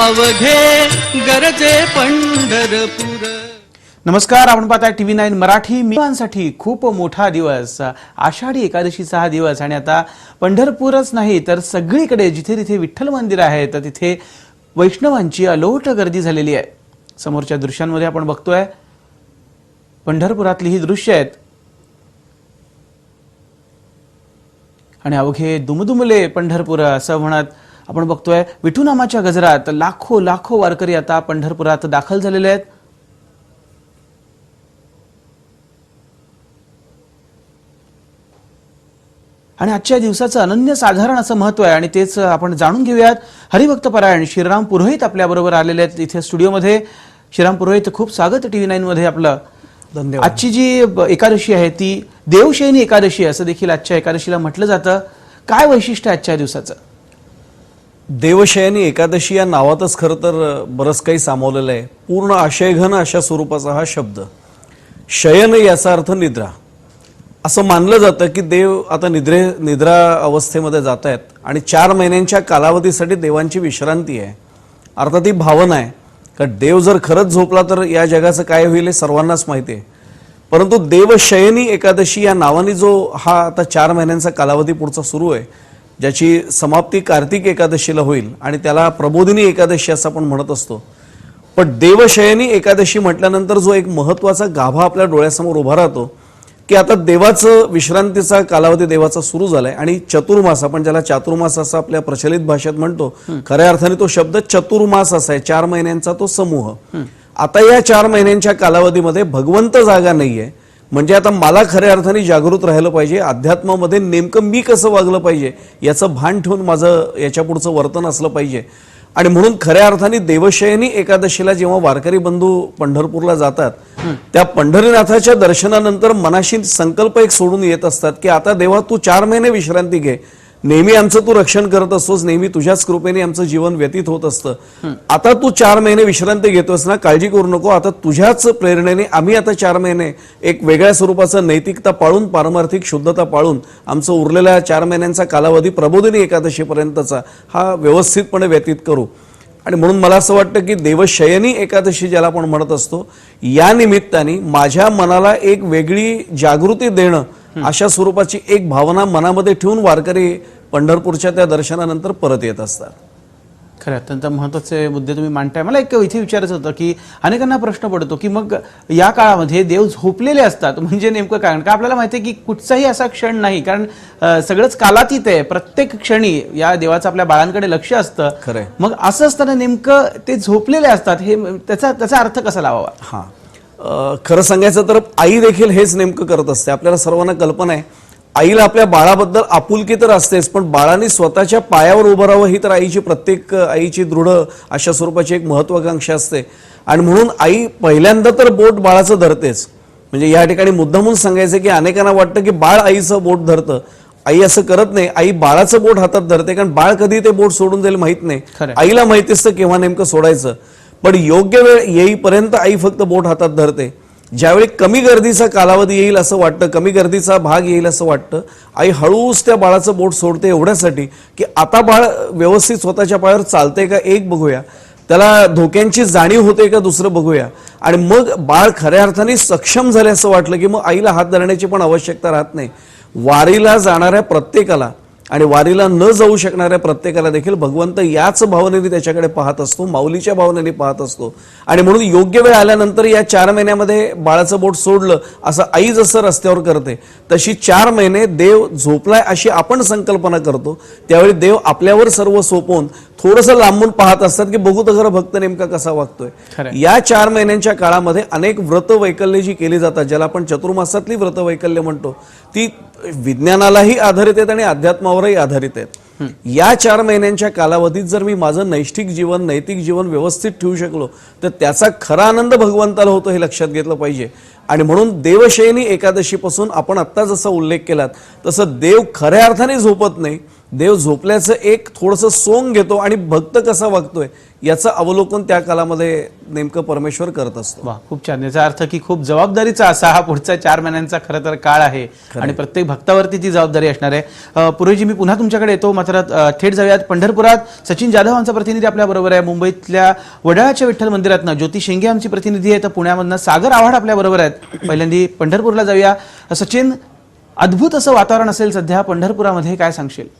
अवघे गरजे पंढरपूर. नमस्कार आपण पाहताय टीव्ही नाईन मराठी. मित्रांसाठी खूप मोठा दिवस आषाढी एकादशीचा हा दिवस. आणि आता पंढरपूरच नाही तर सगळीकडे जिथे तिथे विठ्ठल मंदिर आहे तर तिथे वैष्णवांची अलोट गर्दी झालेली आहे. समोरच्या दृश्यांमध्ये आपण बघतोय पंढरपुरातली ही दृश्य आहेत. आणि अवघे दुमदुमले पंढरपूर असं म्हणत आपण बघतोय विठू नामाच्या गजरात लाखो लाखो वारकरी आता पंढरपुरात दाखल झालेले आहेत. आणि आजच्या दिवसाचं अनन्य साधारण असं महत्त्व आहे आणि तेच आपण जाणून घेऊयात. हरिभक्त परायण श्रीराम पुरोहित आपल्याबरोबर आलेले आहेत इथे स्टुडिओमध्ये. श्रीराम पुरोहित खूप स्वागत टीव्ही नाईन मध्ये आपलं. धन्यवाद. आजची जी एकादशी आहे ती देवशयनी एकादशी असं देखील आजच्या एकादशीला म्हटलं जातं. काय वैशिष्ट्य आहे आजच्या दिवसाचं? देवशयनी एकादशी या नावातच खरं तर बरंच काही सामावलेलं आहे. पूर्ण आशयघन अशा स्वरूपाचा हा शब्द. शयन याचा अर्थ निद्रा. असं मानलं जातं की देव आता निद्रे निद्रा अवस्थेमध्ये जात आहेत आणि चार महिन्यांच्या कालावधीसाठी देवांची विश्रांती आहे. अर्थात ही भावना आहे. कारण देव जर खरंच झोपला तर या जगाचं काय होईल हे सर्वांनाच माहिती आहे. परंतु देवशयनी एकादशी या नावाने जो हा आता चार महिन्यांचा कालावधी पुढचा सुरू आहे ज्याची समाप्ती कार्तिक एकादशीला होईल आणि त्याला प्रबोधिनी एकादशी असं आपण म्हणत असतो. पण देवशयनी एकादशी म्हटल्यानंतर जो एक महत्त्वाचा गाभा आपल्या डोळ्यासमोर उभा राहतो की आता देवाचं विश्रांतीचा कालावधी देवाचा सुरू झालाय आणि चतुर्मास आपण ज्याला चातुर्मास असं आपल्या प्रचलित भाषेत म्हणतो खऱ्या अर्थाने तो शब्द चतुर्मास असा आहे चार महिन्यांचा तो समूह. आता या चार महिन्यांच्या कालावधीमध्ये भगवंत जागा नाहीये. म्हणजे आता मला खऱ्या अर्थाने जागृत राहिलं पाहिजे अध्यात्मामध्ये नेमकं मी कसं वागलं पाहिजे याचं भान ठेवून माझं याच्या पुढचं वर्तन असलं पाहिजे. आणि म्हणून खऱ्या अर्थाने देवशयनी एकादशीला जेव्हा वारकरी बंधू पंढरपूरला जातात त्या पंढरीनाथाच्या दर्शनानंतर मनाशी संकल्प एक सोडून येत असतात की आता देवा तू चार महिने विश्रांती घे नेहमी आमचं तू रक्षण करत असतोस नेहमी तुझ्याच कृपेने आमचं जीवन व्यतीत होत असतं. आता तू चार महिने विश्रांती घेतोस ना काळजी करू नको. आता तुझ्याच प्रेरणेने आम्ही आता चार महिने एक वेगळ्या स्वरूपाचं नैतिकता पाळून पारमार्थिक शुद्धता पाळून आमचं उरलेल्या चार महिन्यांचा कालावधी प्रबोधिनी एकादशीपर्यंतचा हा व्यवस्थितपणे व्यतीत करू. आणि म्हणून मला असं वाटतं की देवशयनी एकादशी ज्याला आपण म्हणत असतो या निमित्ताने माझ्या मनाला एक वेगळी जागृती देणं अशा स्वरूपाची एक भावना मनामध्ये ठेवून वारकरी पंढरपूरच्या त्या दर्शनानंतर परत येत असतात. खरं अत्यंत महत्त्वाचे मुद्दे तुम्ही मांडताय. मला एक इथे विचारायचं होतं की अनेकांना प्रश्न पडतो की मग या काळामध्ये देव झोपलेले असतात म्हणजे नेमकं कारण का आपल्याला माहिती आहे की कुठचाही असा क्षण नाही. कारण सगळंच कालातीत आहे. प्रत्येक क्षणी या देवाचं आपल्या बाळांकडे लक्ष असतं. खरंय. मग असं असताना नेमकं ते झोपलेले असतात हे त्याचा त्याचा अर्थ कसा लावावा? हां. खरं सांगायचं तर आई देखील हेच नेमकं करत असते. आपल्याला सर्वांना कल्पना आहे. आईला आपल्या बाळाबद्दल आपुलकी तर असतेच पण बाळाने स्वतःच्या पायावर उभं राहावं ही तर आईची प्रत्येक आईची दृढ अशा स्वरूपाची एक महत्वाकांक्षा असते. आणि म्हणून आई पहिल्यांदा तर बोट बाळाचं धरतेच. म्हणजे या ठिकाणी मुद्दामून सांगायचं की अनेकांना वाटतं की बाळ आईचं बोट धरतं. आई असं करत नाही. आई बाळाचं बोट हातात धरते कारण बाळ कधी ते बोट सोडून जाईल माहीत नाही. आईला माहिती असतं केव्हा नेमकं सोडायचं. पण योग्य वेळ येईपर्यंत आई फक्त बोट हातात धरते. ज्यावेळी कमी गर्दीचा कालावधी येईल असं वाटतं कमी गर्दीचा भाग येईल असं वाटतं आई हळूच त्या बाळाचं बोट सोडते एवढ्यासाठी की आता बाळ व्यवस्थित स्वतःच्या पायावर चालते का एक बघूया. त्याला धोक्यांची जाणीव होते का दुसरं बघूया. आणि मग बाळ खऱ्या अर्थाने सक्षम झाले असं वाटलं की मग आईला हात धरण्याची पण आवश्यकता राहत नाही. वारीला जाणाऱ्या प्रत्येकाला आणि वारीला न जाऊ शकणाऱ्या प्रत्येकाला देखील भगवंत याच भावनेने त्याच्याकडे पाहत असतो माऊलीच्या भावनेने पाहत असतो. आणि म्हणून योग्य वेळ आल्यानंतर या चार महिन्यामध्ये बाळाचं बोट सोडलं असं आई जसं रस्त्यावर करते तशी चार महिने देव झोपलाय अशी आपण संकल्पना करतो. त्यावेळी देव आपल्यावर सर्व सोपवून थोडंसं लांबून पाहत असतात की बघू तर खरं भक्त नेमका कसा वागतोय. या चार महिन्यांच्या काळामध्ये अनेक व्रत वैकल्य जी केली जातात ज्याला आपण चतुर्मासातली व्रत वैकल्य म्हणतो ती विज्ञानालाही आधारित आहेत आणि अध्यात्मावरही आधारित आहेत. या चार महिन्यांच्या कालावधीत जर मी माझं नैष्ठिक जीवन नैतिक जीवन व्यवस्थित ठेवू शकलो तर त्याचा खरा आनंद भगवंताला होतो हे लक्षात घेतलं पाहिजे. आणि म्हणून देवशयनी एकादशीपासून आपण आत्ता जसा उल्लेख केलात तसं देव खऱ्या अर्थाने झोपत नाही देव झोपल्याचं एक थोडंसं सोंग घेतो आणि भक्त कसा वागतोय याचं अवलोकन त्या कालामध्ये नेमकं परमेश्वर करत असतो. वा खूप छान. याचा अर्थ की खूप जबाबदारीचा असा हा पुढचा चार महिन्यांचा खरं तर काळ आहे आणि प्रत्येक भक्तावरती ती जबाबदारी असणार आहे. अ, पुरोहितजी मी पुन्हा तुमच्याकडे येतो. मात्र थेट जाऊयात पंढरपुरात. सचिन जाधव आमचा प्रतिनिधी आपल्या बरोबर आहे. मुंबईतल्या वडाळ्याच्या विठ्ठल मंदिरातनं ज्योती शेंगे आमची प्रतिनिधी आहे तर पुण्यामधनं सागर आव्हाड आपल्या बरोबर आहेत. पहिल्यांदी पंढरपूरला जाऊया. सचिन अद्भुत असं वातावरण असेल सध्या. पंढरपुरामध्ये काय सांगशील?